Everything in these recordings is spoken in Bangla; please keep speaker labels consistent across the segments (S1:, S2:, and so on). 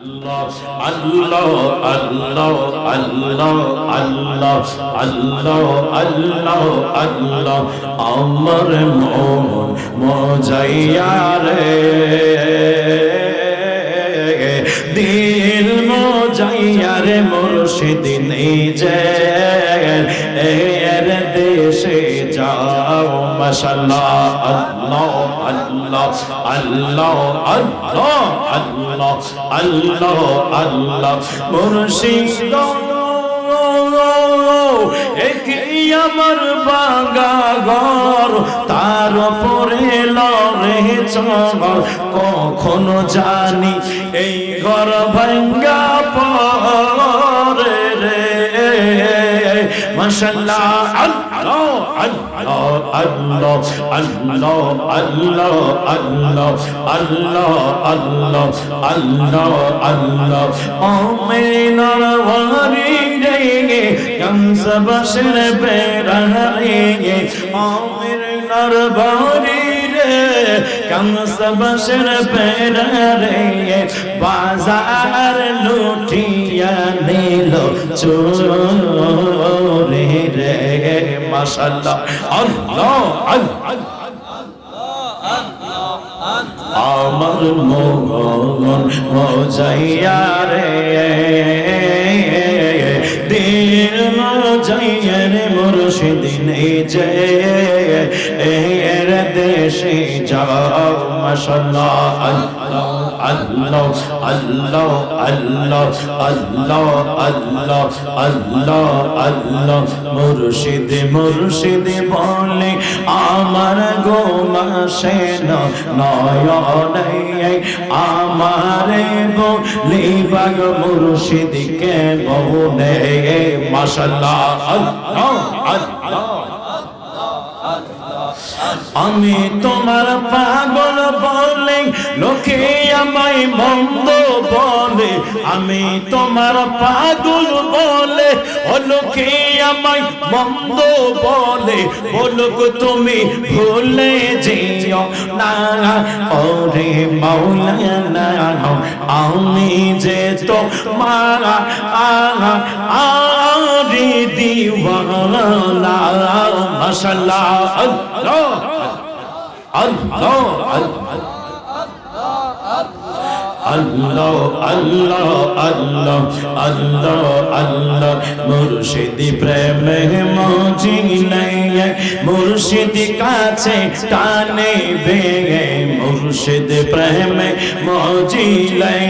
S1: আল্লাহ আল্লাহ আল্লাহ আল্লাহ আল্লাহ আল্লাহ আল্লাহ আমার মন মজাইয়া রে দিল মজাইয়া রে মুর্শিদ এর দেশে যাও একই আমার বাগা ঘর তার উপরে লড়ে চমর কখনো জানি এই ঘর ভাঙ্গা পরে রে। মাশাল্লাহ আল্লাহ আল্লাহ। আল্লাহ আল্লাহ আল্লাহ আল্লাহ আল্লাহ আল্লাহ আল্লাহ আল্লাহ আমিনার ওয়ারি রে কমস বসর বেরারে আমিনার বারি রে কমস বসর বেরারে বাজার লুটিয়া নিল চোরে মাশাআল্লাহ। আল্লাহ আমার মন মজাইয়া রে। দিল মজাইয়া রে মুর্শিদ নিজে। এর দেশে যাও, মাশাআল্লাহ, আল্লাহ। মুর্শিদ মুর্শিদ বলে আমার গো মাসে নয়নে আমার গো লিবাগ মুর্শিদ কে আল্লাহ আল্লাহ। আমি তোমার পাগল বলে লোকে আমায় মন্দ বলে আমি তোমার পাগল বলে ও লোকে আমায় মন্দ বলে বলুক তুমি ভুলে যেও না ওরে মাওলানা আমি যে তো মারা আহা আরে দিওয়ানা মাশাআল্লাহ আল্লাহ 안, 안, 안, 안, আল্লাহ আল্লাহ আল্লাহ আল্লাহ আল্লাহ মুর্শিদি প্রেমে মজি নাই মুর্শিদ কাছে টানে বেগে মুর্শিদ প্রেমে মজি লাই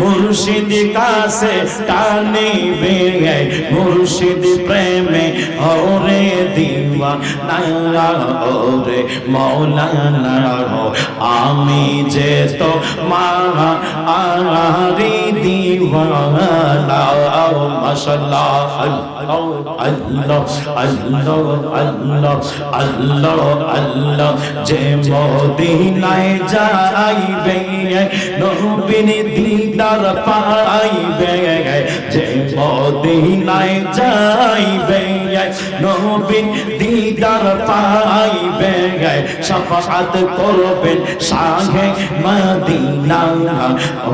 S1: মুর্শিদ কাছে টানে বেগে মুর্শিদ প্রেমে ওরে দিওয়া না ওরে মৌলানা আমি যে তো মা আরি দিওয়ানা মাশাআল্লাহ আল্লাহ আল্লাহ আল্লাহ আল্লাহ আল্লাহ। যে মদিনায় যাইবে দিদার পাইবে যে মদিনায় যাইবে নবীর দিদার পাইবে শাফাআত করবেন শাহে মদিনা।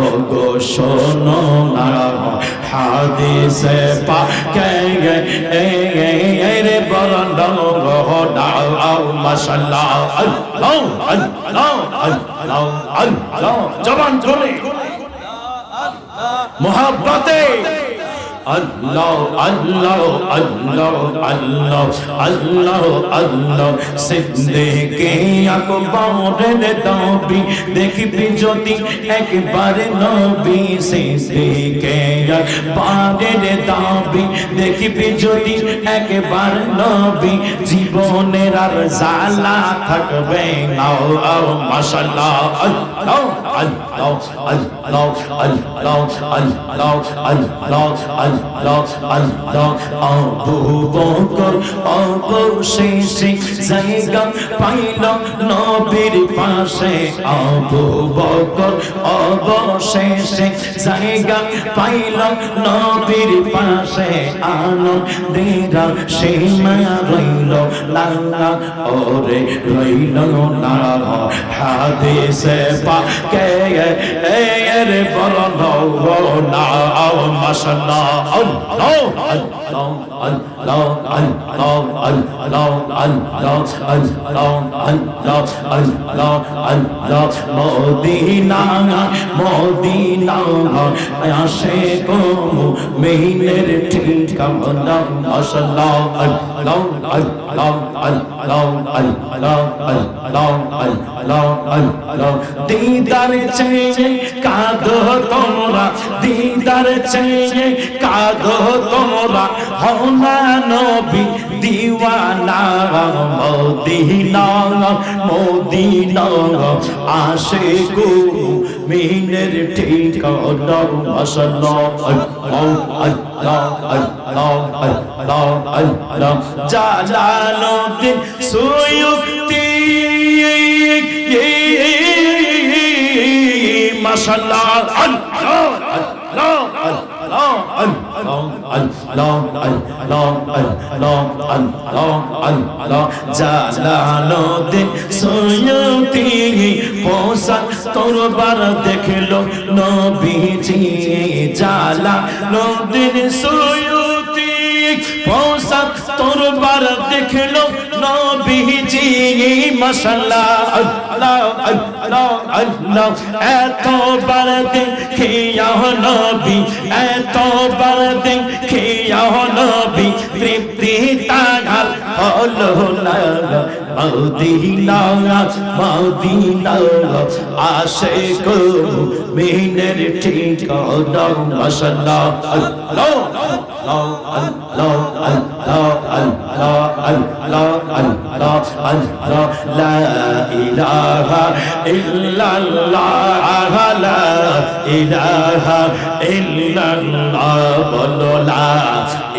S1: ও গো শোনো না, হাদিসে পাকে রে বরন্দন গো দাও মাশাআল্লাহ আল্লাহ আল্লাহ আল্লাহ আল্লাহ, জবান খুলে। মোহাব্বতে আল্লাহ আল্লাহ আল্লাহ আল্লাহ আল্লাহ আল্লাহ। সিদ্দিকে আকবরের দাবি দেখবি যদি একবার নবী সিদ্দিকে আকবরের দাবি দেখবি যদি একবার নবী, জীবনের আর জালা থাকবে না। মাশাআল্লাহ, আল্লাহ আল্লাহ আল্লাহ আল্লাহ আল্লাহ আল্লাহ আল্লাহ আল্লাহ, আবু বকর জায়গা পাইল নবীর পাশে। আবু বকর অবশেষে জায়গা পাইল নবীর পাশে আনন্দের সীমা রইল লালা ওরে রইল না হাদিসে পাকে এর বর্ণনা মাশাল্লাহ আল্লাহ আল্লাহ আল্লাহ আল্লাহ আল্লাহ আল্লাহ আল্লাহ আল্লাহ আল্লাহ আল্লাহ মদিনা মদিনা আসে কো মেহিনের ঠিকানা মাশাল্লাহ আল্লাহ আল্লাহ আল্লাহ আল্লাহ আল্লাহ আল্লাহ আল্লাহ দিদার চেয়ে কাঁদো তোমরা দিদার চেয়ে কাঁদো তোমরা। হও না নবী, দিওয়ানা মদিনা মদিনা। আসে গো মিনের ঠিকানা জালালুদ্দিন সুয়ুক্তি। মাশাল্লাহ। জালালোতে সয়তি পোশাক তোরবার দেখল নবীজি জালালোতে সয়তি পোশাক তোরবার দেখল নবীজি মাশাল্লাহ, আল্লাহ আল্লাহ আল্লাহ। এতবার দেখিয়া নবী, এতবার দেখিয়া নবী, তৃপ্তি তাগাল হলো না। মদিনা মদিনা আশে কো মিনের ঠিকানা, মাশাআল্লাহ, আল্লাহ আল্লাহ আল্লাহ আল্লাহ আল্লাহ আল্লাহ আল্লাহ আল্লাহ, লা ইলাহা ইল্লাল্লাহ, লা ইলাহা ইল্লাল্লাহ, বলো লা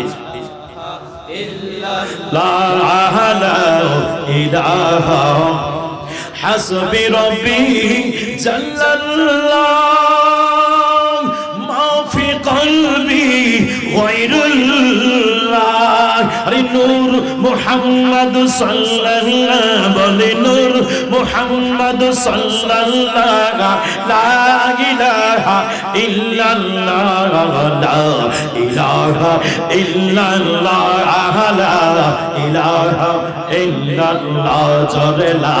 S1: ইলাহা ইল্লাল্লাহ إله حسبي ربي جل الله ما في قلبي غير الله নূর মোহাম্মদ সাল্লাল্লাহ, বলে নূর মোহাম্মদ সাল্লাল্লাহ, লা ইলাহা ইল্লাল্লাহ, লা ইলাহা ইল্লাল্লাহ, লা ইলাহা ইল্লাল্লাহ, জরে লা